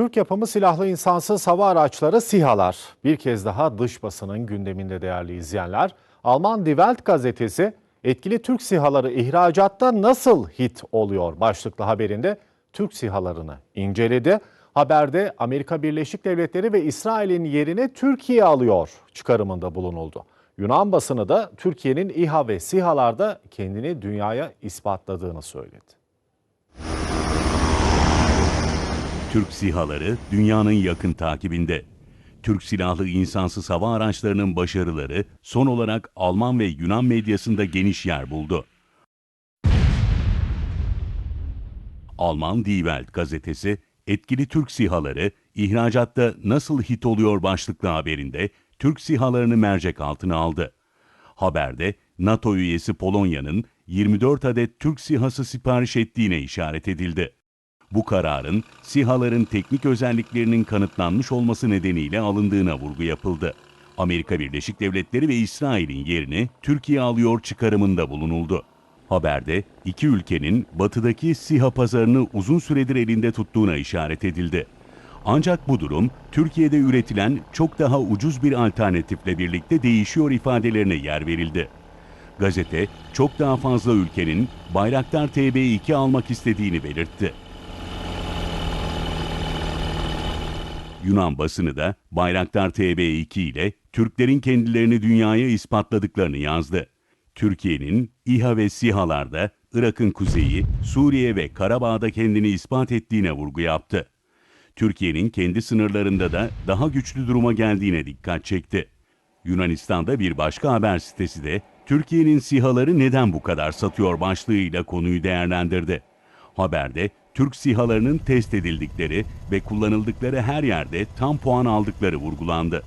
Türk yapımı silahlı insansız hava araçları SİHA'lar. Bir kez daha dış basının gündeminde değerli izleyenler. Alman Die Welt gazetesi etkili Türk SİHA'ları ihracatta nasıl hit oluyor başlıklı haberinde Türk SİHA'larını inceledi. Haberde Amerika Birleşik Devletleri ve İsrail'in yerine Türkiye alıyor çıkarımında bulunuldu. Yunan basını da Türkiye'nin İHA ve SİHA'larda kendini dünyaya ispatladığını söyledi. Türk SİHA'ları dünyanın yakın takibinde. Türk silahlı insansız hava araçlarının başarıları son olarak Alman ve Yunan medyasında geniş yer buldu. Alman Die Welt gazetesi, etkili Türk SİHA'ları ihracatta nasıl hit oluyor başlıklı haberinde Türk SİHA'larını mercek altına aldı. Haberde NATO üyesi Polonya'nın 24 adet Türk SİHA'sı sipariş ettiğine işaret edildi. Bu kararın SİHA'ların teknik özelliklerinin kanıtlanmış olması nedeniyle alındığına vurgu yapıldı. Amerika Birleşik Devletleri ve İsrail'in yerini Türkiye alıyor çıkarımında bulunuldu. Haberde iki ülkenin batıdaki SİHA pazarını uzun süredir elinde tuttuğuna işaret edildi. Ancak bu durum Türkiye'de üretilen çok daha ucuz bir alternatifle birlikte değişiyor ifadelerine yer verildi. Gazete çok daha fazla ülkenin Bayraktar TB2 almak istediğini belirtti. Yunan basını da Bayraktar TB2 ile Türklerin kendilerini dünyaya ispatladıklarını yazdı. Türkiye'nin İHA ve SİHA'larda Irak'ın kuzeyi, Suriye ve Karabağ'da kendini ispat ettiğine vurgu yaptı. Türkiye'nin kendi sınırlarında da daha güçlü duruma geldiğine dikkat çekti. Yunanistan'da bir başka haber sitesi de Türkiye'nin SİHA'ları neden bu kadar satıyor başlığıyla konuyu değerlendirdi. Haberde Türk SİHA'larının test edildikleri ve kullanıldıkları her yerde tam puan aldıkları vurgulandı.